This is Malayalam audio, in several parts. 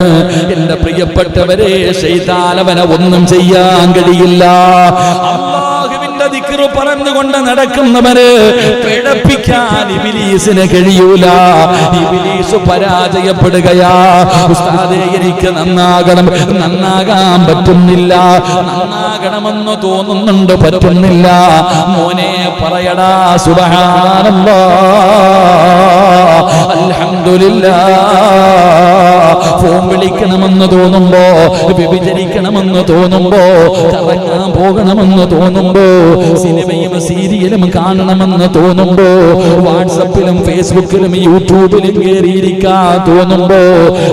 എന്റെ പ്രിയപ്പെട്ടവരെ ശൈതാലവനെ ഒന്നും ചെയ്യാൻ കഴിയില്ല. അള്ളാഹുവിന്റെ ദിക്റ് പറഞ്ഞുകൊണ്ട് നടക്കുന്നവര് പിഴപ്പിക്കാൻ ഇബിലീസിന് കഴിയൂല. ഇബിലീസ് പരാജയപ്പെടുകയാ. ഉസ്താദേ എനിക്ക് നന്നാകണം. നന്നാകാൻ പറ്റുന്നില്ല. നന്നാകണമെന്ന് തോന്നുന്നുണ്ട് പറ്റുന്നില്ല. മോനെ പറയടാ സുബഹാനല്ലാ. അൽഹംദുലില്ലാ. ഫോൺ വിളിക്കണമെന്ന് തോന്നുമ്പോ വ്യഭിചരിക്കണമെന്ന് തോന്നുമ്പോ കറങ്ങാൻ പോകണമെന്ന് തോന്നുമ്പോ സിനിമയും സീരിയലും കാണണമെന്ന് തോന്നുമ്പോ വാട്സപ്പിലും ഫേസ്ബുക്കിലും യൂട്യൂബിലും കയറിയിരിക്കാൻ തോന്നുമ്പോ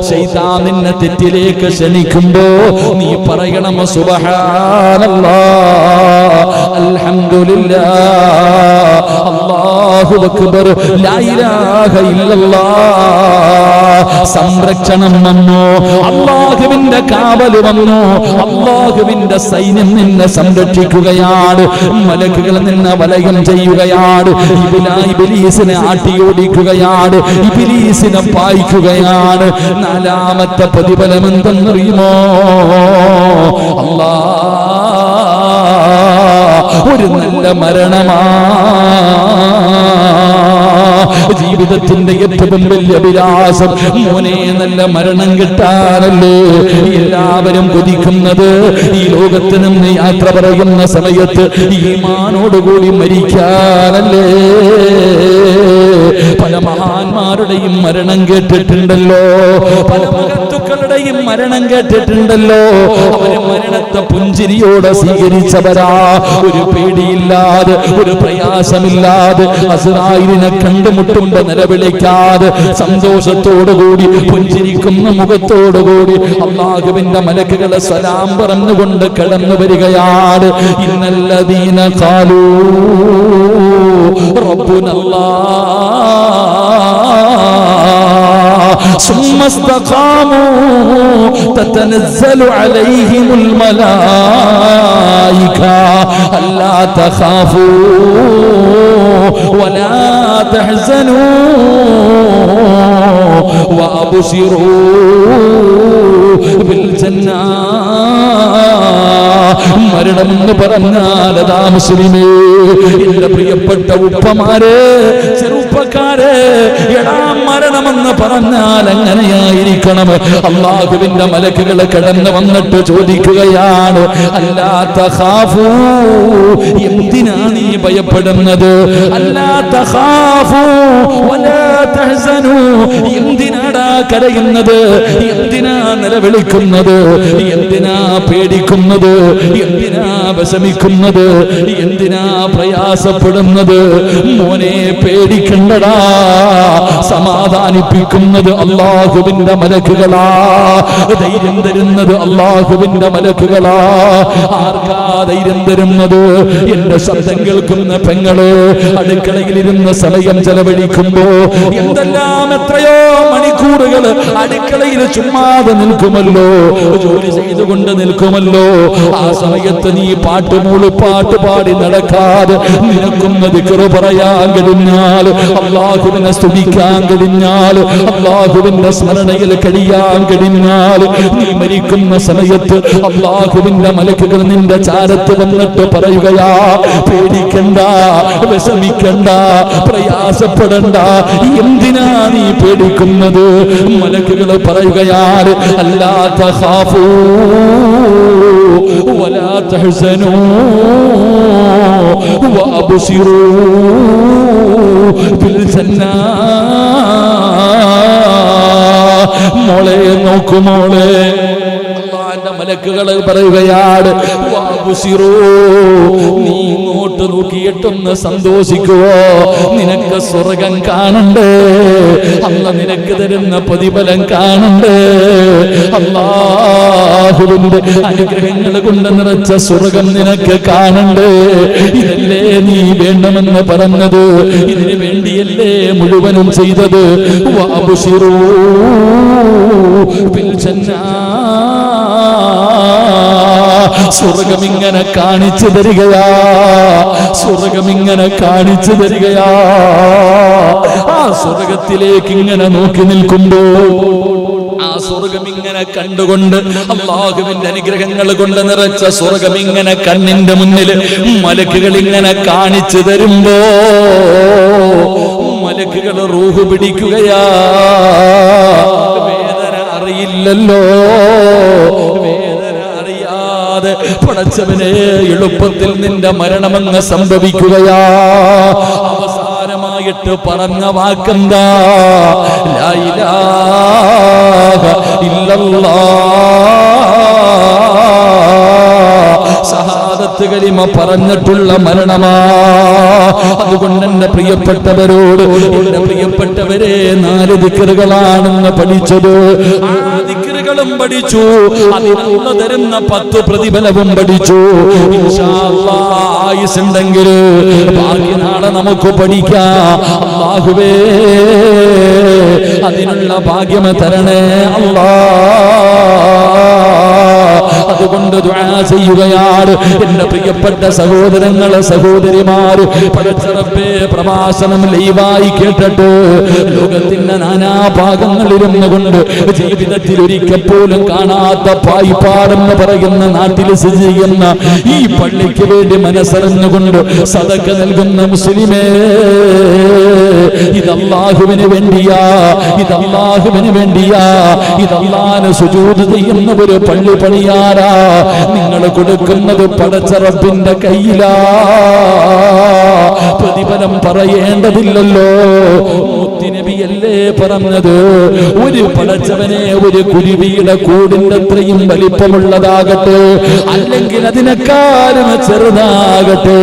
ശൈതാ നിന്നെ തെറ്റിലേക്ക് ക്ഷണിക്കുമ്പോ നീ പറയണം സുബഹാനല്ലാ അൽഹംദുലില്ലാ അല്ലാഹു അക്ബർ ലാ ഇലാഹ ഇല്ലല്ലാഹ് സംരക്ഷണം വന്നു. അള്ളാഹുവിന്റെ കാവൽ വന്നു. അള്ളാഹുവിന്റെ സൈന്യം നിന്നെ സംരക്ഷിക്കുകയാണ്. മലക്കുകൾ നിന്നെ വലയം ചെയ്യുകയാണ്. ഇബിലീസിനെ ബിലീസിനെ ആട്ടിയോടിക്കുകയാണ്. ഇബിലീസിനെ പായിക്കുകയാണ്. നാലാമത്തെ പ്രതിഫലം എന്തെന്നറിയുമോ അല്ലാ ഒരു നല്ല മരണമാ. ജീവിതത്തിന്റെ ഏറ്റവും വലിയ വിലാസം. മോനെ നല്ല മരണം കിട്ടാനല്ലേ എല്ലാവരും കൊതിക്കുന്നത്? ഈ ലോകത്ത് നിന്ന് യാത്ര പറയുന്ന സമയത്ത് ഈമാനോടുകൂടി മരിക്കാനല്ലേ? പല മഹാന്മാരുടെയും മരണം കേട്ടിട്ടുണ്ടല്ലോ. പല മഹത്തുക്കളുടെയും മരണം കേട്ടിട്ടുണ്ടല്ലോ. അവർ മരണത്തെ പുഞ്ചിരിയോടെ സ്വീകരിച്ചവരാ. ഒരു പേടിയില്ലാതെ ഒരു പ്രയാസമില്ലാതെ അസുറായിനെ കണ്ടുമുട്ടുമ്പോ നിലവിളിക്കാതെ സന്തോഷത്തോടുകൂടി പുഞ്ചിരിക്കുന്ന മുഖത്തോടുകൂടി അള്ളാഹുവിന്റെ മലക്കുകളെ സലാം പറഞ്ഞുകൊണ്ട് കടന്നു വരികയാണ്. ഇന്നല്ലദീന കാലൂ ربنا الله. ثم استقاموا. تتنزل عليهم الملائكة. ألا تخافوا ولا تحزنوا. وأبصروا മരണം എന്ന് പറഞ്ഞാൽ അതാ മുസ്ലിമേ. എന്റെ പ്രിയപ്പെട്ട ഉപ്പമാരെ ചെറു ചെറുപ്പക്കാരെ എടാ മരണമെന്ന് പറഞ്ഞാൽ എങ്ങനെയായിരിക്കണം? അള്ളാഹുവിന്റെ മലക്കുകൾ കടന്നു വന്നിട്ട് ചോദിക്കുകയാണ് അല്ലാത്ത ഹാഫൂ എന്തിനാ നീ ഭയപ്പെടുന്നത്? അല്ലാത്ത എന്തിനാടാ കരയുന്നത്? എന്തിനാ നിലവിളിക്കുന്നത്? എന്തിനാ പേടിക്കുന്നത്? എന്തിനാ വിഷമിക്കുന്നത് എന്തിനാ പ്രയാസപ്പെടുന്നത്? മോനെ പേടിക്കണ്ടടാ. സമാധാനിപ്പിക്കുന്നത് അള്ളാഹുവിന്റെ മലക്കുകളാ. ധൈര്യം തരുന്നത് അള്ളാഹുവിന്റെ മലക്കുകളാ. ആർക്കാ ധൈര്യം തരുന്നത്? എന്റെ ശബ്ദം കേൾക്കുന്ന പെങ്ങൾ അടുക്കളയിലിരുന്ന് സമയം ചെലവഴിക്കുമ്പോ എന്തെല്ലാം എത്രയോ മണിക്കൂറുകൾ അടുക്കളയിൽ ചുമ്മാതെ നിൽക്കുമല്ലോ? ജോലി ചെയ്തുകൊണ്ട് നിൽക്കുമല്ലോ? ആ സമയത്ത് നീ പാട്ട് മൂളി പാട്ട് പാടി നടക്കാതെ നിനക്കുന്നത് ദിക്കറ് പറയാൻ കഴിഞ്ഞാൽ അള്ളാഹുവിനെ സ്തുതിക്കാൻ കഴിഞ്ഞാൽ അള്ളാഹുവിന്റെ സ്മരണയിൽ കഴിയാൻ കഴിഞ്ഞാൽ നീ മരിക്കുന്ന സമയത്ത് അള്ളാഹുവിന്റെ മലക്കുകൾ നിന്റെ ചാരത്ത് വന്നിട്ട് പറയുകയാ പേടിക്കണ്ട വിഷമിക്കണ്ട പ്രയാസപ്പെടണ്ട എന്തിനാ നീ പേടിക്കുന്നത്? മലക്കുകൾ പറയുകയാണ് അല്ലാത്ത ഹാഫൂ. ولا تحزنوا وابصروا بالجنة മോളെ നോക്കു മോളെ അള്ളാന്റെ മലക്കുകൾ പറയുകയാണ് വാബുസിറൂ നീ ഇങ്ങോട്ട് നോക്കിയിട്ടൊന്ന് സന്തോഷിക്കുവോ? നിനക്ക് സ്വർഗം കാണണ്ടേ. അല്ല നിനക്ക് തരുന്ന പ്രതിഫലം കാണണ്ടേ. അല്ലാഹുവിന്റെ അനുഗ്രഹങ്ങൾ കൊണ്ട് നിറച്ച സ്വർഗം നിനക്ക് കാണണ്ടേ. ഇതല്ലേ നീ വേണമെന്ന് പറഞ്ഞത്. ഇതിനു വേണ്ടിയല്ലേ മുഴുവനും ചെയ്തത്. വാബുഷിറൂ ബിൽ ജന്നാ. സ്വർഗം ഇങ്ങനെ കാണിച്ചു തരികയാ. സ്വർഗം ഇങ്ങനെ കാണിച്ചു തരികയാ. ആ സ്വർഗത്തിലേക്ക് ഇങ്ങനെ നോക്കി നിൽക്കുമ്പോ ആ സ്വർഗം ഇങ്ങനെ കണ്ടുകൊണ്ട് അള്ളാഹുവിന്റെ അനുഗ്രഹങ്ങൾ കൊണ്ട് നിറച്ച സ്വർഗം ഇങ്ങനെ കണ്ണിന്റെ മുന്നിൽ മലക്കുകൾ ഇങ്ങനെ കാണിച്ചു തരുമ്പോ മലക്കുകൾ റൂഹ് പിടിക്കുകയാ. വേദന അറിയില്ലല്ലോ. പടച്ചവനെ എളുപ്പത്തിൽ നിന്റെ മരണമെന്ന് സംഭവിക്കുകയാ. അവസാനമായിട്ട് പറഞ്ഞ വാക്കെന്താ? ഷഹാദത്ത് കലിമ പറഞ്ഞിട്ടുള്ള മരണമാ. അതുകൊണ്ട് എന്റെ പ്രിയപ്പെട്ടവരോട് എന്റെ പ്രിയപ്പെട്ടവരെ നാല് ദിക്കറുകളാണെന്ന് പഠിച്ചത്. ആ ദിക്കറുകളും പഠിച്ചു. അതിനുള്ള തരുന്ന പത്ത് പ്രതിഫലവും പഠിച്ചു. ആയുസുണ്ടെങ്കിൽ ബാക്കി നാളെ നമുക്ക് പഠിക്കാം. അള്ളാഹുവേ അതിനുള്ള ഭാഗ്യം തരണേ. അല്ലാ. അതുകൊണ്ട് ചെയ്യുകയാണ്. എന്റെ പ്രിയപ്പെട്ട സഹോദരങ്ങളെ സഹോദരിമാര് പടച്ചറപ്പേ പ്രഭാഷണം ലൈവായി കേട്ടിട്ട് ലോകത്തിന്റെ നാനാഭാഗങ്ങളിരുന്നു കൊണ്ട് ജീവിതത്തിൽ ഒരിക്കൽ പോലും കാണാത്ത പായിപ്പാടെന്ന് പറയുന്ന നാട്ടിൽ സ്ഥിതി ചെയ്യുന്ന ഈ പള്ളിക്ക് വേണ്ടി മനസ്സറിഞ്ഞുകൊണ്ട് സതക്ക നൽകുന്ന മുസ്ലിമേ. ഇത് വേണ്ടിയാ ഇത് വേണ്ടിയാ ഇത് അള്ളാഹന് സുജൂത് ചെയ്യുന്ന ഒരു പള്ളി പണിയാരാ നിങ്ങൾ കൊടുക്കുന്നത് പടച്ചറപ്പിന്റെ കയ്യിലാ. പ്രതിഫലം പറയേണ്ടതില്ലല്ലോ. മുത്തിനബിയല്ലേ പറഞ്ഞത് ഒരു പടച്ചവനെ ഒരു കുരുവിയുടെ കൂടിന്റെ അത്രയും വലിപ്പമുള്ളതാകട്ടെ അല്ലെങ്കിൽ അതിനെക്കാളും ചെറുതാകട്ടെ.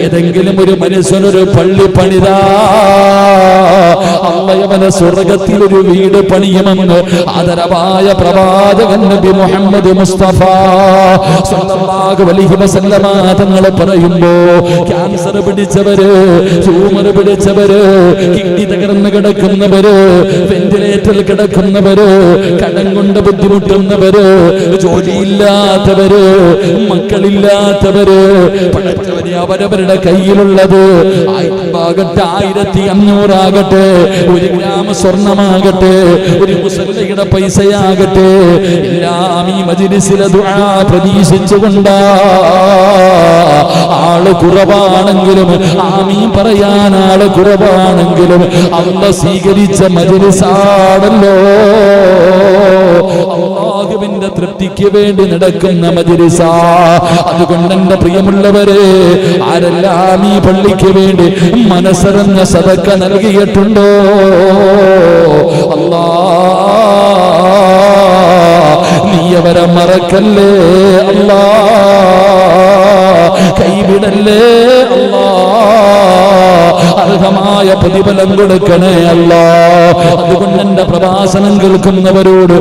ഏതെങ്കിലും ഒരു മനുഷ്യനൊരു പള്ളി പണിതാ. അള്ളയവന് സ്വർഗത്തിൽ ഒരു വീട് പണിയുമെന്ന് ആദരവായ പ്രവാചകൻ നബി മുഹമ്മദ് മുസ്തഫ തങ്ങൾ പറയുമ്പോ ക്യാൻസർ പിടിച്ചവര് ട്യൂമർ പിടിച്ചവര് കിഡ്നി തകർന്ന് കിടക്കുന്നവര് വെന്റിലേറ്ററിൽ കിടക്കുന്നവര് കടം കൊണ്ട് ബുദ്ധിമുട്ടുന്നവര് ജോലിയില്ലാത്തവര് മക്കളില്ലാത്തവര് അവരവരുടെ കയ്യിലുള്ളത്. ആയിരത്തി ആയിരത്തി അഞ്ഞൂറാകട്ടെ ഒരു ഗ്രാമ സ്വർണമാകട്ടെ ഒരു മുസല്ലയുടെ പൈസയാകട്ടെ എല്ലാം ഈ മജിലിസിലെ പ്രതീക്ഷിച്ചുകൊണ്ടാ. ആൾ കുറവാണെങ്കിലും ആമീ പറയാൻ ആൾ കുറവാണെങ്കിലും അവ സ്വീകരിച്ച മജിലിസാണല്ലോ. അള്ളാഹുവിന്റെ തൃപ്തിക്ക് വേണ്ടി നടക്കുന്ന മജിരിസ അതുകൊണ്ട് എന്റെ പ്രിയമുള്ളവരെ ആരെല്ലാം ഈ പള്ളിക്ക് വേണ്ടി മനസ്സറിഞ്ഞ സതക്ക നൽകിയിട്ടുണ്ടോ? അല്ലാ നീ അവരെ മറക്കല്ലേ? അല്ലാ കൈവിടല്ലേ? അല്ലാ അർഹമായ പ്രതിഫലം കൊടുക്കണേ അല്ല. അതുകൊണ്ട് എന്റെ പ്രഭാഷണം കേൾക്കുന്നവരോട്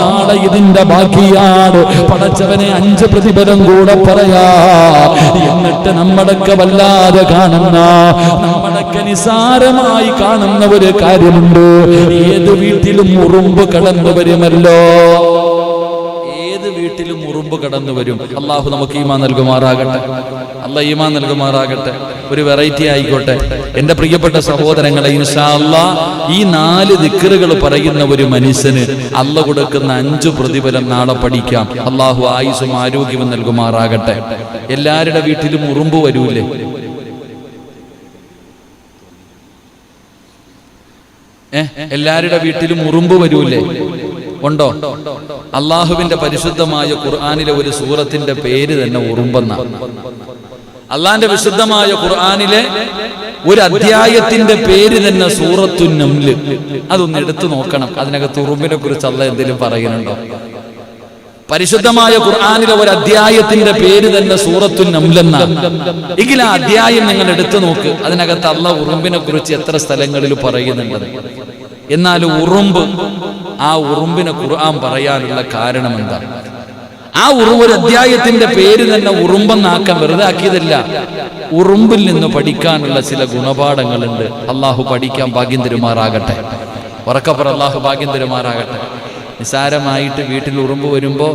നാളെ ഇതിന്റെ ബാക്കിയാണ്. പടച്ചവനെ അഞ്ച് പ്രതിഫലം കൂടെ പറയാ. എന്നിട്ട് നമ്മുടെയൊക്കെ വല്ലാതെ കാണുന്ന. നമ്മുടെയൊക്കെ നിസാരമായി കാണുന്ന ഒരു കാര്യമുണ്ട്. ഏത് വീട്ടിലും ഉറുമ്പ് കടന്നു വരുമല്ലോ. വീട്ടിലും ഉറുമ്പ് കടന്നു വരും. അള്ളാഹു നമുക്ക് ഈമാ നൽകുമാറാകട്ടെ. അല്ല ഈമാ നൽകുമാറാകട്ടെ. ഒരു വെറൈറ്റി ആയിക്കോട്ടെ. എന്റെ പ്രിയപ്പെട്ട സഹോദരങ്ങളെ ഇൻഷാല്ല ഈ നാല് ദിക്കറുകൾ പറയുന്ന ഒരു മനുഷ്യന് അല്ല കൊടുക്കുന്ന അഞ്ചു പ്രതിഫലം നാളെ പഠിക്കാം. അള്ളാഹു ആയുസും ആരോഗ്യവും നൽകുമാറാകട്ടെ. എല്ലാവരുടെ വീട്ടിലും ഉറുമ്പ് വരൂലേ? എല്ലാവരുടെ വീട്ടിലും ഉറുമ്പ് വരൂലേ? ഉണ്ടോ? അള്ളാഹുവിന്റെ പരിശുദ്ധമായ ഖുർആാനിലെ ഒരു സൂറത്തിന്റെ പേര് തന്നെ ഉറുമ്പെന്ന. അള്ളാന്റെ വിശുദ്ധമായ ഖുർആാനിലെ ഒരു അധ്യായത്തിന്റെ പേര് തന്നെ സൂറത്തു നംൽ അതൊന്ന് എടുത്തു നോക്കണം. അതിനകത്ത് ഉറുമ്പിനെ കുറിച്ച് അല്ല എന്തെങ്കിലും പറയുന്നുണ്ടോ? പരിശുദ്ധമായ ഖുർആാനിലെ ഒരു അധ്യായത്തിന്റെ പേര് തന്നെ സൂറത്തു നംലെന്ന എങ്കിൽ ആ അധ്യായം നിങ്ങൾ എടുത്തു നോക്ക്. അതിനകത്ത് അല്ല ഉറുമ്പിനെ കുറിച്ച് എത്ര സ്ഥലങ്ങളിൽ പറയുന്നുണ്ട്. എന്നാൽ ഉറുമ്പ് ആ ഉറുമ്പിനെ ഖുർആൻ പറയാനുള്ള കാരണം എന്താ ആ ഉറുമ്പ് ഒരു അധ്യായത്തിന്റെ പേര് തന്നെ ഉറുമ്പെന്നാക്കാൻ വെറുതെ ആക്കിയതല്ല ഉറുമ്പിൽ നിന്ന് പഠിക്കാനുള്ള ചില ഗുണപാഠങ്ങളുണ്ട്. അള്ളാഹു പഠിക്കാൻ ഭാഗ്യം തരുമാറാകട്ടെ ഉറക്കപ്പുറ അള്ളാഹു ഭാഗ്യം തരുമാറാകട്ടെ നിസാരമായിട്ട് വീട്ടിൽ ഉറുമ്പ് വരുമ്പോ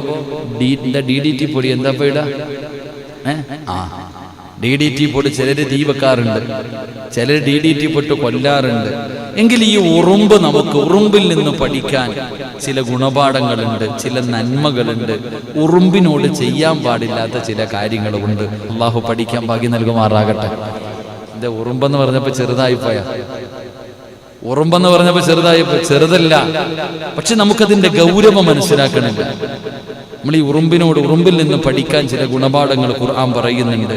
ഡി ഡി ഡി ടി പൊടി എന്താ പേട ആ. ഡി ഡി ടി പൊടി ചിലര് തീ വെക്കാറുണ്ട്. ചിലർ ഡി ഡി ടി പൊട്ട് കൊല്ലാറുണ്ട്. എങ്കിൽ ഈ ഉറുമ്പ് നമുക്ക് ഉറുമ്പിൽ നിന്ന് പഠിക്കാൻ ചില ഗുണപാഠങ്ങളുണ്ട് ചില നന്മകളുണ്ട്. ഉറുമ്പിനോട് ചെയ്യാൻ പാടില്ലാത്ത ചില കാര്യങ്ങളുമുണ്ട്. അള്ളാഹു പഠിക്കാൻ ഭാഗ്യം നൽകുമാറാകട്ടെ. എന്റെ ഉറുമ്പെന്ന് പറഞ്ഞപ്പോ ചെറുതായി പോയ ഉറുമ്പെന്ന് പറഞ്ഞപ്പോ ചെറുതായി. ചെറുതല്ല. പക്ഷെ നമുക്കതിന്റെ ഗൗരവം മനസ്സിലാക്കണില്ല. നമ്മൾ ഈ ഉറുമ്പിനോട് ഉറുമ്പിൽ നിന്ന് പഠിക്കാൻ ചില ഗുണപാഠങ്ങൾ ഖുർആൻ പറയുന്നുണ്ട്.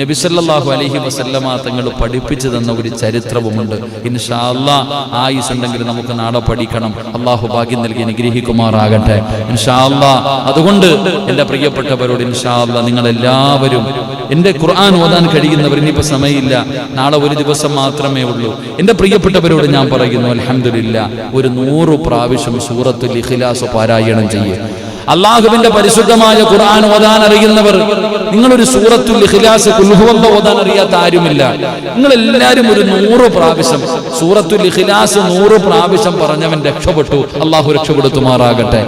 നബിസല്ലാഹു അലഹി വസല്ലമ തങ്ങൾ പഠിപ്പിച്ചു തന്ന ഒരു ചരിത്രവുമുണ്ട്. ഇൻഷാ അല്ലാ ആയുസ് ഉണ്ടെങ്കിൽ നമുക്ക് നാളെ പഠിക്കണം. അള്ളാഹു ഭാഗ്യം നൽകി അനുഗ്രഹിക്കുമാറാകട്ടെ. ഇൻഷാ അല്ലാ അതുകൊണ്ട് എന്റെ പ്രിയപ്പെട്ടവരോട് ഇൻഷാ അല്ലാ നിങ്ങൾ എല്ലാവരും എന്റെ ഖുർആൻ ഓതാൻ കഴിയുന്നവർ ഇനിയിപ്പോൾ സമയമില്ല. നാളെ ഒരു ദിവസം മാത്രമേ ഉള്ളൂ. എന്റെ പ്രിയപ്പെട്ടവരോട് ഞാൻ പറയുന്നു അലഹമില്ല ഒരു നൂറ് പ്രാവശ്യം സൂറത്തുൽ ഇഖ്ലാസ് പാരായണം ചെയ്യുക അള്ളാഹുവിന്റെ പരിശുദ്ധമായ ഖുർആൻ ഓതാൻ അറിയുന്നവർ നിങ്ങളൊരു സൂറത്തുൽ ഇഖ്ലാസ് കുൽഹുവല്ല ഓതാൻ അറിയാത്ത ആരുമില്ല. നിങ്ങൾ എല്ലാവരും ഒരു നൂറ് പ്രാവശ്യം സൂറത്തുൽ ഇഖ്ലാസ് നൂറ് പ്രാവശ്യം പറഞ്ഞവൻ രക്ഷപ്പെട്ടു. അള്ളാഹു രക്ഷപ്പെടുത്തുമാറാകട്ടെ.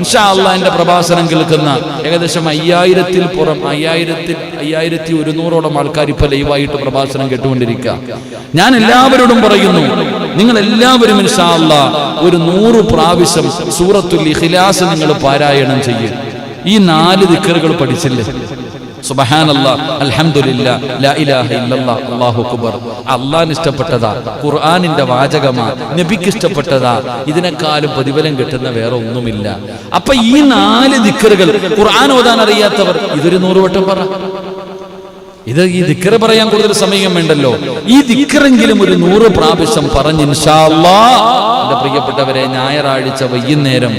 ഇൻഷാ അള്ളാഹ് എന്റെ പ്രഭാഷണം കേൾക്കുന്ന ഏകദേശം അയ്യായിരത്തിൽ പുറം അയ്യായിരത്തിൽ അയ്യായിരത്തി ഒരുന്നൂറോളം ആൾക്കാർ ഇപ്പൊ ലൈവായിട്ട് പ്രഭാഷണം കേട്ടുകൊണ്ടിരിക്കുക. ഞാൻ എല്ലാവരോടും പറയുന്നു നിങ്ങൾ എല്ലാവരും ഇൻഷാ അള്ളാഹ് ഒരു നൂറ് പ്രാവശ്യം സൂറത്തുൽ ഇഖ്ലാസ് നിങ്ങൾ പാരായണം ചെയ്യും. ഈ നാല് ദിക്കറുകൾ പഠിച്ചില്ലേ? സുബ്ഹാനല്ലാ ലാ ഇലാഹ അല്ലാഹു അക്ബർ. ഇഷ്ടപ്പെട്ടതാ ഖുർആനിന്റെ വാചകമാ നബിക്ക് ഇഷ്ടപ്പെട്ടതാ. ഇതിനെക്കാളും പ്രതിഫലം കിട്ടുന്ന വേറെ ഒന്നുമില്ല. അപ്പൊ ഈ നാല് ദിക്കറുകൾ ഖുർആൻ ഓതാൻ അറിയാത്തവർ ഇതൊരു നൂറുവട്ടം പറ. ഇത് ഈ ദിക്കറ് പറയാൻ കൂടുതൽ സമയം വേണ്ടല്ലോ. ഈ ദിക്കറെങ്കിലും ഒരു നൂറ് പ്രാവശ്യം പറഞ്ഞ് എന്റെ പ്രിയപ്പെട്ടവരെ ഞായറാഴ്ച വൈകുന്നേരം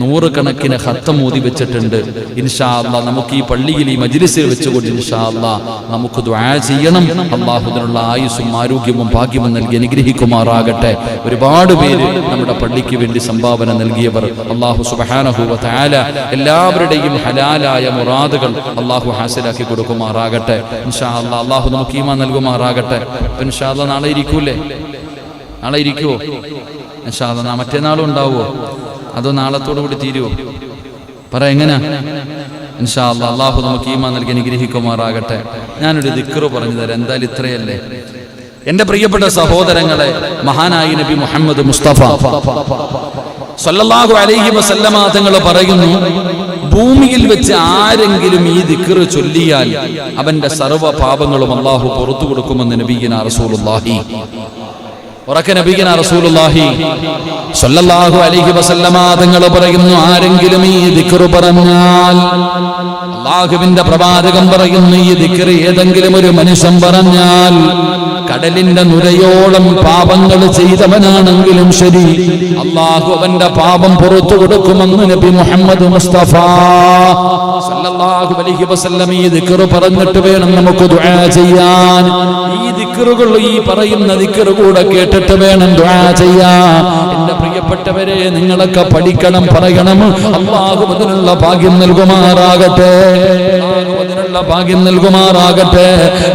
നൂറുകണക്കിന് ഹത്തം ഊതി വെച്ചിട്ടുണ്ട്. ഇൻഷാല്ല നമുക്ക് ഈ പള്ളിയിൽ ഈ മജിലിസിൽ വെച്ചുകൊണ്ട് ഇൻഷാല്ല നമുക്ക് ചെയ്യണം. അള്ളാഹുദിനുള്ള ആയുസ്സും ആരോഗ്യവും ഭാഗ്യവും നൽകി അനുഗ്രഹിക്കുമാറാകട്ടെ. ഒരുപാട് പേര് നമ്മുടെ പള്ളിക്ക് വേണ്ടി സംഭാവന നൽകിയവർ അള്ളാഹു സുബാനഹുവ താല എല്ലാവരുടെയും ഹലാലായ മുറാദുകൾ അള്ളാഹു ഹാസിലാക്കി കൊടുക്കുമാറാകട്ടെ. ഇൻഷാ അല്ലാ അള്ളാഹു നമുക്ക് ഈമാ നൽകുമാറാകട്ടെ. ഇൻഷാല്ല നാളെ ഇരിക്കൂലേ? നാളെ ഇരിക്കുവോ? ഇൻഷാ അല്ലാ നാ മറ്റന്നാളും ഉണ്ടാവുമോ അതോ നാളത്തോടു കൂടി തീരുവോ? പറ എങ്ങനെ? ഇൻഷാ അല്ലാ അള്ളാഹു നമുക്ക് ഈമാ നൽകി അനുഗ്രഹിക്കുമാറാകട്ടെ. ഞാനൊരു ദിക്റ് പറഞ്ഞു തരാം. എന്തായാലും ഇത്രയല്ലേ? എന്റെ പ്രിയപ്പെട്ട സഹോദരങ്ങളെ മഹാനായി നബി മുഹമ്മദ് മുസ്തഫ. സല്ലല്ലാഹു അലൈഹി വസല്ലമ തങ്ങൾ പറയുന്നു ഭൂമിയിൽ വെച്ച് ആരെങ്കിലും ഈ ദിക്കറ് ചൊല്ലിയാൽ അവന്റെ സർവ പാപങ്ങളും അള്ളാഹു പുറത്തു കൊടുക്കുമെന്ന് നബീന റസൂലുള്ളാഹി. ഉറക്കെ നബിഗന റസൂലുള്ളാഹി. സല്ലല്ലാഹു അലൈഹി വസല്ലമ തങ്ങൾ പറയുന്നു ആരെങ്കിലും ഈ ദിക്റ് പറഞ്ഞാൽ അള്ളാഹുവിന്റെ പ്രവാചകം പറയുന്നു ഈ ദിക്റ് ഏതെങ്കിലും ഒരു മനുഷ്യൻ പറഞ്ഞാൽ കടലിന്റെ നുരയോളം പാപങ്ങൾ ചെയ്തവനാണെങ്കിലും ശരി. അള്ളാഹു അവന്റെ പാപം പുറത്തു കൊടുക്കുമെന്ന് നബി മുഹമ്മദ് മുസ്തഫ സല്ലല്ലാഹു അലൈഹി ദിക്റ് പറഞ്ഞിട്ട് വേണം നമുക്ക് ദുആ ചെയ്യാൻ. ഈ ദിക്റുകൾ ഈ പറയുന്ന ദിക്ർ കൂടെ കേട്ടിട്ട് വേണം ദുആ ചെയ്യാൻ. എന്റെ പ്രിയപ്പെട്ടവരെ നിങ്ങളൊക്കെ പഠിക്കണം പറയണം. അള്ളാഹു അതിനുള്ള ഭാഗ്യം നൽകുമാറാകട്ടെ. അതിനുള്ള ഭാഗ്യം നൽകുമാറാകട്ടെ.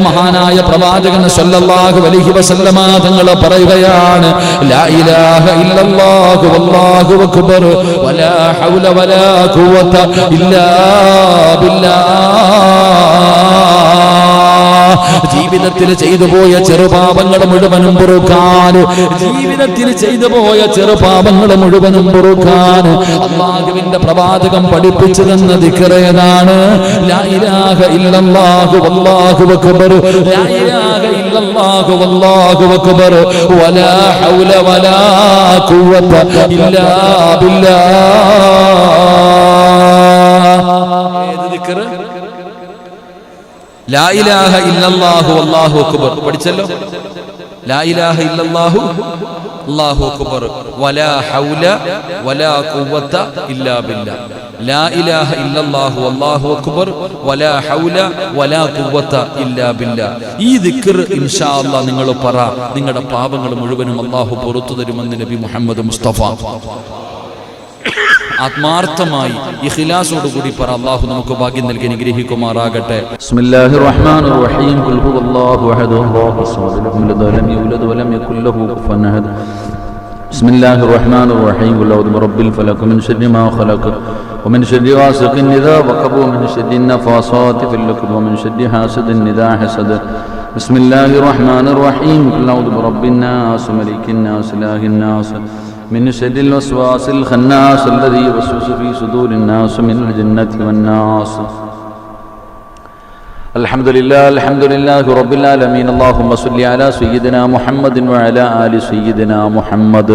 മഹാനായ പ്രവാചകൻ സല്ലല്ലാഹു അലൈഹി വസല്ലമ തങ്ങൾ പറയുകയാണ് ലാ ഇലാഹ ഇല്ലല്ലാഹു വല്ലാഹു അക്ബർ വലാ ഹൗല വലാ ഖുവത ഇല്ലാ ബില്ലാഹ് ജീവിതത്തിൽ ചെയ്തു പോയ ചെറുപാപങ്ങൾ മുഴുവനും പൊറുക്കാൻ. ജീവിതത്തിൽ ചെയ്തു പോയ ചെറുപാപങ്ങൾ മുഴുവനും പൊറുക്കാൻ. അള്ളാഹുവിന്റെ പ്രവാചകം പഠിപ്പിച്ചു തന്ന ദിക്കറേതാണ് ലാ ഇലാഹ അക്ബർ. പഠിച്ചല്ലോ? അക്ബർ. വലാ ഹൗല വലാ ഖുവത ഇല്ലാ ബില്ലാ. ലാ ഇലാഹ ഇല്ലല്ലാഹു അല്ലാഹു അക്ബർ. വലാ ഹൗല വലാ ഖുവത ഇല്ലാ ബില്ലാ. ഈ ദിക്ർ ഇൻഷാ അല്ലാഹ് നിങ്ങൾ പറ. നിങ്ങളുടെ പാപങ്ങൾ മുഴുവനും അല്ലാഹു പുറത്തു തരുമെന്ന് നബി മുഹമ്മദ് മുസ്തഫ. ആത്മാർത്ഥമായി ഇഖ്ലാസോട് കൂടി പറ അള്ളാഹു നമുക്ക് ഭാഗ്യം നൽകി അനുഗ്രഹിക്കുമാറാകട്ടെ بسم الله الرحمن الرحيم قل هو الله احد الله الصمد لم يلد ولم يولد ولم يكن له كفوا احد بسم الله الرحمن الرحيم قل اعوذ برب الفلق من شر ما خلق ومن شر غاسق اذا وقب ومن شر النفاثات في اللقب ومن شر حاسد اذا حسد بسم الله الرحمن الرحيم قل أعوذ برب الناس ملك الناس إله الناس من شر الوسواس الخناس الذي يوسوس في صدور الناس من الجنة والناس الحمد لله الحمد لله رب العالمين اللهم صل على سيدنا محمد وعلى آل سيدنا محمد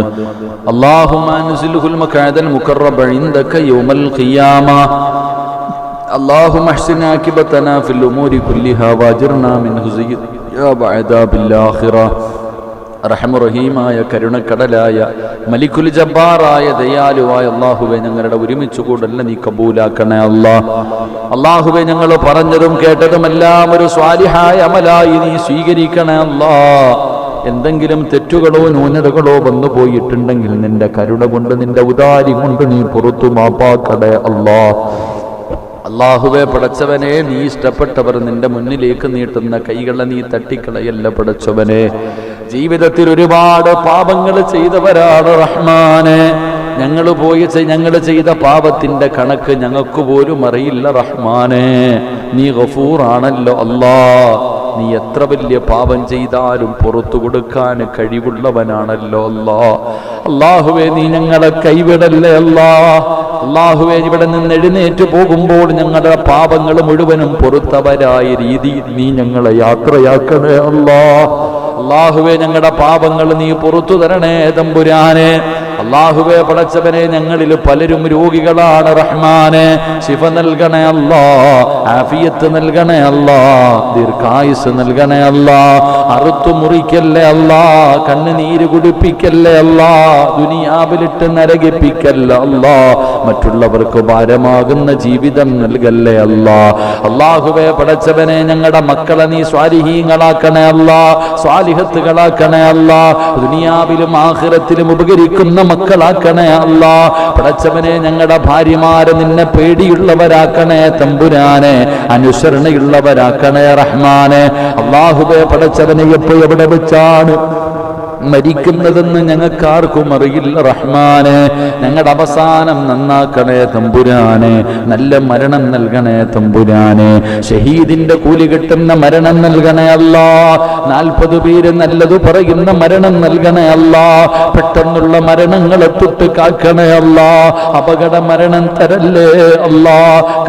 اللهم أنزله المكعد المكرب عندك يوم القيامة اللهم احسن عاقبتنا في الأمور كلها واجرنا من خزي يا بعذاب الآخرة റഹമുറഹീമായ കരുണക്കടലായ മലിക്കുൽ ജബ്ബാറായ ദയാലുവായ അള്ളാഹുവെ ഞങ്ങളുടെ ഒരുമിച്ച് കൂടല്ല നീ കബൂലാക്കണേ അല്ലാ അള്ളാഹുവെ ഞങ്ങൾ പറഞ്ഞതും കേട്ടതുമെല്ലാം ഒരു സ്വാലിഹായ അമലായി നീ സ്വീകരിക്കണേ അല്ലാ എന്തെങ്കിലും തെറ്റുകളോ ന്യൂനതകളോ വന്നു പോയിട്ടുണ്ടെങ്കിൽ നിന്റെ കരുണ കൊണ്ട് നിന്റെ ഉദാരി കൊണ്ട് നീ പുറത്തു മാപ്പാക്കടേ അല്ലാ അള്ളാഹുവെ പടച്ചവനെ നീ ഇഷ്ടപ്പെട്ടവർ നിന്റെ മുന്നിലേക്ക് നീട്ടുന്ന കൈകളെ നീ തട്ടിക്കളയല്ല പടച്ചവനെ. ജീവിതത്തിൽ ഒരുപാട് പാപങ്ങൾ ചെയ്തവരാണ് റഹ്മാനെ. ഞങ്ങൾ പോയി ഞങ്ങൾ ചെയ്ത പാപത്തിന്റെ കണക്ക് ഞങ്ങൾക്ക് പോലും അറിയില്ല റഹ്മാനെ. നീ ഗഫൂറാണല്ലോ അല്ലാ. നീ എത്ര വലിയ പാപം ചെയ്താലും പുറത്തു കൊടുക്കാൻ കഴിവുള്ളവനാണല്ലോ അല്ലാ. അള്ളാഹുവെ നീ ഞങ്ങളെ കൈവിടല്ലേ അല്ലാ. അള്ളാഹുവെ ഇവിടെ നിന്ന് എഴുന്നേറ്റ് പോകുമ്പോൾ ഞങ്ങളുടെ പാപങ്ങൾ മുഴുവനും പൊറുത്തവരായ രീതി നീ ഞങ്ങളെ യാത്രയാക്കണേ അല്ലാ. അള്ളാഹുവെ ഞങ്ങളുടെ പാപങ്ങൾ നീ പുറത്തു തരണേ തമ്പുരാനെ. അള്ളാഹുവെ പടച്ചവനെ ഞങ്ങളിൽ പലരും രോഗികളാണ് റഹ്മാനെ. ശിഫ നൽകണേ അല്ലാ ആഫിയത്ത് നൽകണേ അല്ലാ ദീർഘായുസ് നൽകണേ അല്ലാ അറുത്തു മുറിക്കല്ലേ അല്ലാ കണ്ണുനീര് കുടിപ്പിക്കല്ലേ അല്ലാ ദുനിയാവിലിട്ട് നരകിപ്പിക്കല്ല അല്ലാ മറ്റുള്ളവർക്ക് ഭാരമാകുന്ന ജീവിതം നൽകല്ലേ അല്ലാ. അള്ളാഹുവെ പടച്ചവനെ ഞങ്ങളുടെ മക്കളെ നീ സ്വാലിഹീങ്ങളാക്കണേ അല്ലാ സ്വാലിഹത്തുകളാക്കണേ അല്ലാ ദുനിയാവിലും ആഖിറത്തിലും ഉപകരിക്കുന്ന മക്കളാക്കണേ അല്ല. പടച്ചവനെ ഞങ്ങളുടെ ഭാര്യമാരെ നിന്നെ പേടിയുള്ളവരാക്കണേ തമ്പുരാനെ. അനുസരണയുള്ളവരാക്കണേ റഹ്മാനെ. അള്ളാഹുബെ പടച്ചവനെ എപ്പോ എവിടെ വെച്ചാണ്? മരിക്കുന്നതെന്ന് ഞങ്ങൾക്ക് ആർക്കും അറിയില്ല. റഹ്മാനെ ഞങ്ങളുടെ അവസാനം നന്നാക്കണേ തമ്പുരാനെ നല്ല മരണം നൽകണേ തമ്പുരാനെ. ഷഹീദിന്റെ കൂലി കിട്ടുന്ന മരണം നൽകണേ അല്ല. നാൽപ്പത് പേര് നല്ലത് പറയുന്ന മരണം നൽകണേ അല്ല. പെട്ടെന്നുള്ള മരണങ്ങളെ തൊട്ട് കാക്കണേ അല്ല. അപകട മരണം തരല്ലേ അല്ല.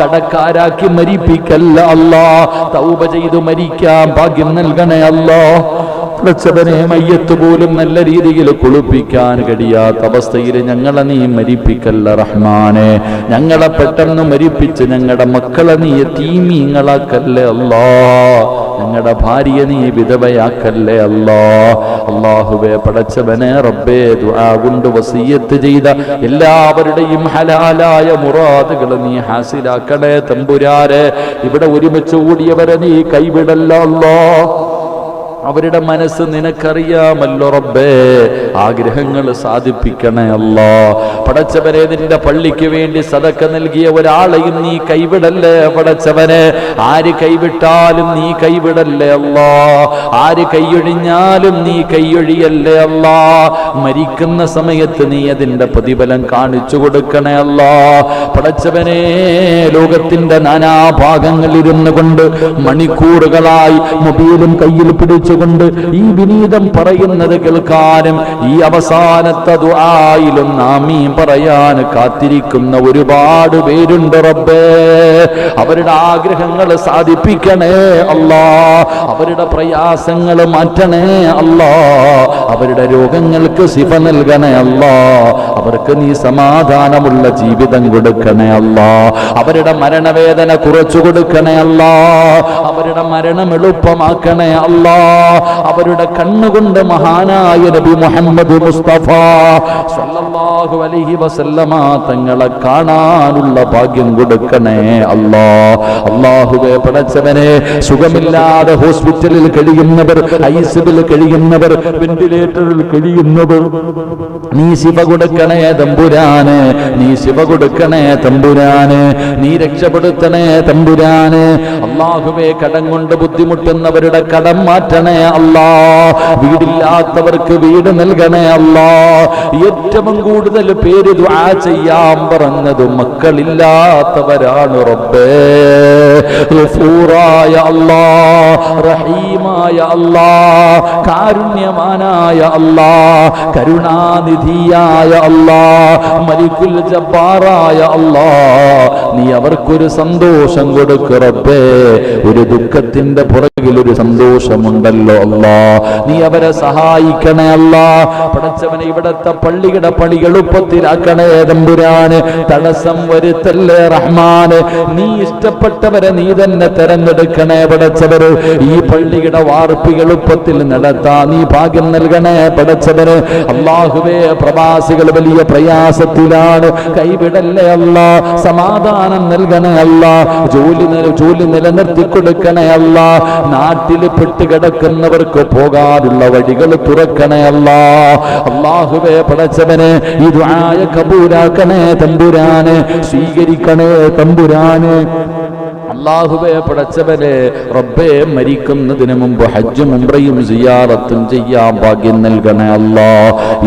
കടക്കാരാക്കി മരിപ്പിക്കല്ല അല്ല. തൗപ ചെയ്തു മരിക്കാൻ ഭാഗ്യം നൽകണേ അല്ലോ. പ്രച്ചവനെ മയ്യത്ത് പോലും നല്ല രീതിയിൽ കുളിപ്പിക്കാൻ കഴിയാത്ത അവസ്ഥയിൽ ഞങ്ങളെ നീ മരിപ്പിക്കല്ല റഹ്മാനെ. ഞങ്ങളെ പെട്ടെന്ന് മരിപ്പിച്ച് ഞങ്ങളുടെ മക്കളെ നീ തീമീങ്ങളാക്കല്ലേ അല്ലാ. ഞങ്ങളുടെ ഭാര്യ നീ വിധവയാക്കല്ലേ അല്ലാ. അള്ളാഹുവെ പടച്ചവനെ റബ്ബേ കൊണ്ട് വസീയത്ത് ചെയ്ത എല്ലാവരുടെയും ഹലാലായ മുറാദുകൾ നീ ഹാസിലാക്കണേ തമ്പുരാരെ ഇവിടെ ഒരുമിച്ച് കൂടിയവരെ നീ കൈവിടല്ലോ അവരുടെ മനസ്സ് നിനക്കറിയാമല്ലോ റബ്ബേ. ആഗ്രഹങ്ങൾ സാധിപ്പിക്കണേ അല്ലോ. പടച്ചവനെ നിന്റെ പള്ളിക്ക് വേണ്ടി സതക്ക നൽകിയ ഒരാളെയും നീ കൈവിടല്ലേ പടച്ചവനെ? ആര് കൈവിട്ടാലും നീ കൈവിടല്ലേ അല്ലോ. ആര് കൈയൊഴിഞ്ഞാലും നീ കൈയൊഴിയല്ലേ അല്ലോ. മരിക്കുന്ന സമയത്ത് നീ അതിന്റെ പ്രതിഫലം കാണിച്ചു കൊടുക്കണേ അല്ലോ. പടച്ചവനെ ലോകത്തിന്റെ നാനാഭാഗങ്ങളിരുന്നു കൊണ്ട് മണിക്കൂറുകളായി മൊബൈലും കയ്യിൽ പിടിച്ചുകൊണ്ട് ഈ വിനീതം പറയുന്നത് കേൾക്കാനും ഈ അവസാനത്തെ ദുആയിലും നാമീം പറയാൻ കാത്തിരിക്കുന്ന ഒരുപാട് പേരുണ്ട് റബ്ബേ. അവരുടെ ആഗ്രഹങ്ങൾ സാധിപ്പിക്കണേ അല്ലാ. അവരുടെ പ്രയാസങ്ങൾ മാറ്റണേ അല്ലാ. അവരുടെ രോഗങ്ങൾക്ക് ശിഫ നൽകണേ അല്ലാ. അവർക്ക് നീ സമാധാനമുള്ള ജീവിതം കൊടുക്കണേ അല്ലാ. അവരുടെ മരണവേദന കുറച്ചു കൊടുക്കണേ അല്ലാ. അവരുടെ മരണം എളുപ്പമാക്കണേ അല്ലാ. അവരുടെ കണ്ണുകൊണ്ട് മഹാനായ നബി മുഹമ്മദ് മുസ്തഫ സല്ലല്ലാഹു അലൈഹി വസല്ലമ തങ്ങളെ കാണാനുള്ള ഭാഗ്യം കൊടുക്കണേ അല്ലാ. അല്ലാഹുവേ പടച്ചവനെ സുഖമില്ലാതെ ഹോസ്പിറ്റലിൽ കഴിയുന്നവർ ഐസിബിൽ കഴിയുന്നവർ വെന്റിലേറ്ററിൽ കഴിയുന്നവർ നീ ശിവ കൊടുക്കണേ തമ്പുരാന് നീ ശിവ കൊടുക്കണേ തമ്പുരാന് നീ രക്ഷപ്പെടുത്തണേ തമ്പുരാന്. അള്ളാഹുവെ കടം കൊണ്ട് ബുദ്ധിമുട്ടുന്നവരുടെ കടം മാറ്റണേ നൽകണേ അല്ലാ. വീടില്ലാത്തവർക്ക് വീട് നൽകണേ അല്ലാ. ഏറ്റവും കൂടുതൽ പേര് ദുആ ചെയ്യാൻ പറഞ്ഞത് മക്കളില്ലാത്തവരാണ് റബ്ബേ. റഫൂറായ അല്ലാ റഹീമായ അല്ലാ കാരുണ്യവാനായ അല്ലാ കരുണാനിധിയായ അല്ലാ മലിക്കുൽ ജബ്ബാറായ അല്ലാ. നീ അവർക്കൊരു സന്തോഷം കൊടുക്ക് റബ്ബേ. ഒരു ദുഃഖത്തിന്റെ പുറകിൽ ഒരു സന്തോഷമുണ്ടല്ലോ. അല്ലാ നീ അവരെ സഹായിക്കണേ അല്ലാ. പടച്ചവനെ ഇവിടത്തെ പള്ളിയുടെ പണി എളുപ്പത്തിലാക്കണേ തമ്പുരാന്. തടസ്സം വരുത്തല്ലേ റഹ്മാന്. നീ ഇഷ്ടപ്പെട്ടവരെ നീ തന്നെ തെരഞ്ഞെടുക്കണേ പടച്ചവര്. ഈ പള്ളിയുടെ വാർപ്പ് എളുപ്പത്തിൽ നടത്താ നീ ഭാഗ്യം നൽകണേ പടച്ചവര് അള്ളാഹുവേ പ്രവാസികൾ വലിയ പ്രയാസത്തിലാണ്. കൈവിടല്ലേ അല്ല. സമാധാനം നൽകണേ അല്ല. ജോലി ജോലി നിലനിർത്തി കൊടുക്കണേ അല്ല. നാട്ടിൽ പെട്ടുകിടക്കുന്നവർക്ക് പോകാനുള്ള വഴികൾ തുറക്കണേ അല്ല. അള്ളാഹുവേ പടച്ചവനെ ഈ കപൂരാക്കണേ കബൂലാക്കണേ തമ്പുരാന് സ്വീകരിക്കണേ തമ്പുരാന്. അള്ളാഹുവെ പടച്ചവനെ റബ്ബെ മരിക്കുന്നതിന് മുമ്പ് ഹജ്ജും ഉംറയും സിയാറത്തും ചെയ്യാൻ ഭാഗ്യം നൽകണേ അല്ലാ.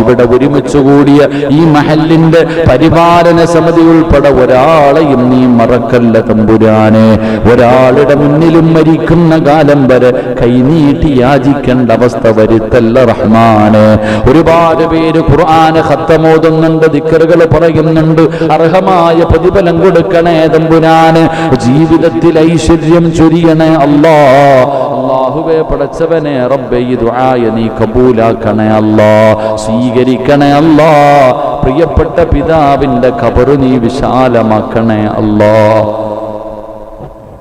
ഇവിടെ ഒരുമിച്ച് കൂടിയ ഈ മഹലിന്റെ പരിപാലന സമിതി ഉൾപ്പെടെ ഒരാളെയും നീ മറക്കല്ല തമ്പുരാനെ. ഒരാളുടെ മുന്നിലും മരിക്കുന്ന കാലം വരെ കൈനീട്ടി യാചിക്കേണ്ട അവസ്ഥ വരുത്തല്ല റഹ്മാന്. ഒരുപാട് പേര് ഖുർആന ഖത്തമോതുന്നുണ്ട് ദിക്കറുകൾ പറയുന്നുണ്ട് അർഹമായ പ്രതിഫലം കൊടുക്കണേ തമ്പുരാന്. ജീവിതത്തിൽ ഐശ്വര്യം ചൊരിയണേ അല്ലാ. അള്ളാഹുവെ പടച്ചവനെ റബ്ബെ ഈ ദുആയ നീ കബൂലാക്കണേ അല്ലാ. സ്വീകരിക്കണേ അല്ലാ. പ്രിയപ്പെട്ട പിതാവിന്റെ കബറു നീ വിശാലമാക്കണേ അല്ലാ.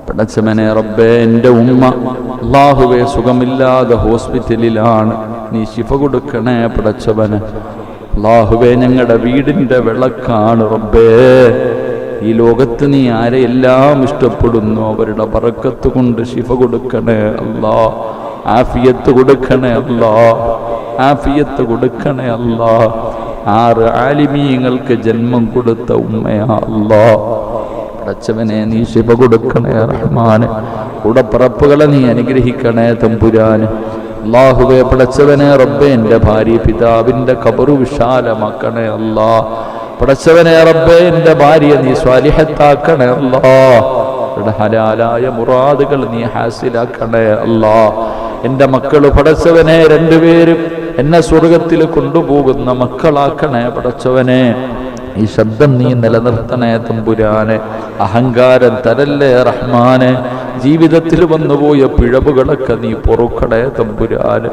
പടച്ചവനെ റബ്ബേ എന്റെ ഉമ്മ അള്ളാഹുവെ സുഖമില്ലാതെ ഹോസ്പിറ്റലിലാണ്. നീ ശിഫ കൊടുക്കണേ പടച്ചവന്. അള്ളാഹുവെ ഞങ്ങളുടെ വീടിന്റെ വിളക്കാണ് റബ്ബേ. ഈ ലോകത്ത് നീ ആരെയെല്ലാം ഇഷ്ടപ്പെടുന്നു? അവരുടെ പറക്കത്ത് കൊണ്ട് ശിഫ കൊടുക്കണേ അല്ലാ. ആഫിയത്ത് കൊടുക്കണേ അല്ലാ. ആഫിയത്ത് കൊടുക്കണേ അല്ലാ. ആറ് ആലിമീങ്ങൾക്ക് ജന്മം കൊടുത്ത ഉമ്മയാ അല്ലാ. പടച്ചവനെ നീ ശിവ കൊടുക്കണേ റഹ്മാന്. കൂടെ പറപ്പുകളെ നീ അനുഗ്രഹിക്കണേ തമ്പുരാന്. അള്ളാഹുവെ പടച്ചവനെ റബ്ബെ എന്റെ ഭാര്യ പിതാവിന്റെ കബറു വിശാലമാക്കണേ അല്ലാ. പടച്ചവനെ റബ്ബെ എന്റെ ഭാര്യ നീ സ്വാലിഹത്താക്കണേ അല്ലാ. ഹലാലായ മുറാദുകൾ നീ ഹാസിലാക്കണേ അല്ലാ. എന്റെ മക്കൾ പടച്ചവനെ രണ്ടുപേരും എന്നെ സ്വർഗത്തിൽ കൊണ്ടുപോകുന്ന മക്കളാക്കണേ പടച്ചവനെ. ഈ ശബ്ദം നീ നിലനിർത്തണേ തമ്പുരാനെ. അഹങ്കാരം തരല്ലേ റഹ്മാനെ. ജീവിതത്തിൽ വന്നുപോയ പിഴവുകളൊക്കെ നീ പൊറുക്കണേ തമ്പുരാന്.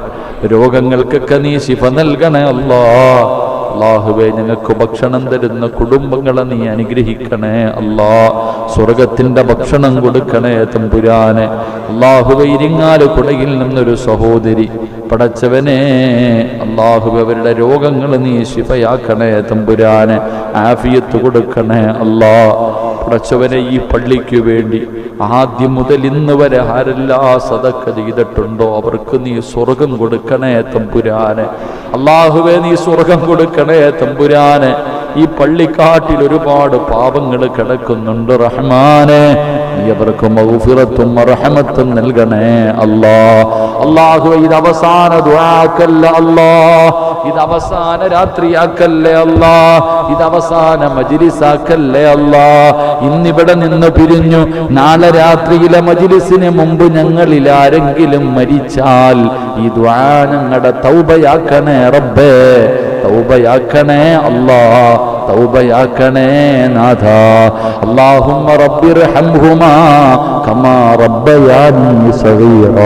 രോഗങ്ങൾക്കൊക്കെ നീ ശിഫ നൽകണേ അല്ലാ. അള്ളാഹുവെ ഞങ്ങൾക്ക് ഭക്ഷണം തരുന്ന കുടുംബങ്ങളെ നീ അനുഗ്രഹിക്കണേ. അള്ളാ സ്വർഗത്തിന്റെ ഭക്ഷണം കൊടുക്കണേ തമ്പുരാനെ. അള്ളാഹുവെ ഇരിങ്ങാൽ കുടയിൽ നിന്നൊരു സഹോദരി പടച്ചവനെ അള്ളാഹുവെ അവരുടെ രോഗങ്ങൾ നീ ശിപയാക്കണേ തമ്പുരാനെ. ആഫിയത്ത് കൊടുക്കണേ അല്ലാ പടച്ചവനെ ഈ പള്ളിക്ക് വേണ്ടി ആദ്യം മുതൽ ഇന്ന് വരെ ആരെല്ലാ സതക്ക ചെയ്തിട്ടുണ്ടോ? അവർക്ക് നീ സ്വർഗം കൊടുക്കണേ തമ്പുരാനെ. അള്ളാഹുവെ നീ സ്വർഗം കൊടുക്കണേ തമ്പുരാനെ. ഈ പള്ളിക്കാട്ടിൽ ഒരുപാട് പാപങ്ങൾ കിടക്കുന്നുണ്ട് റഹ്മാനെ. നീ അവർക്ക് മൗഫിറത്തും നൽകണേ അല്ലാ. അള്ളാഹു ഇത് അവസാന ദുആക്കല്ല അല്ലാ. ഇത് അവസാന രാത്രിയാക്കല്ലേ അല്ലാ. ഇത് അവസാന മജിലിസാക്കല്ലേ അല്ലാ. ഇന്നിവിടെ നിന്ന് പിരിഞ്ഞു. നാളെ രാത്രിയിലെ മജിലിസിന് മുമ്പ് ഞങ്ങളിൽ ആരെങ്കിലും മരിച്ചാൽ ഈ ദ്വാ തൗബയാക്കണേ റബ്ബേ. തൗബയാക്കണേ അല്ലാ തൗബയാക്കണേ നാഥ അല്ലാഹുമ്മ റബ്ബിർഹംഹുമാ കമാ റബ്ബയാനി സഗീറ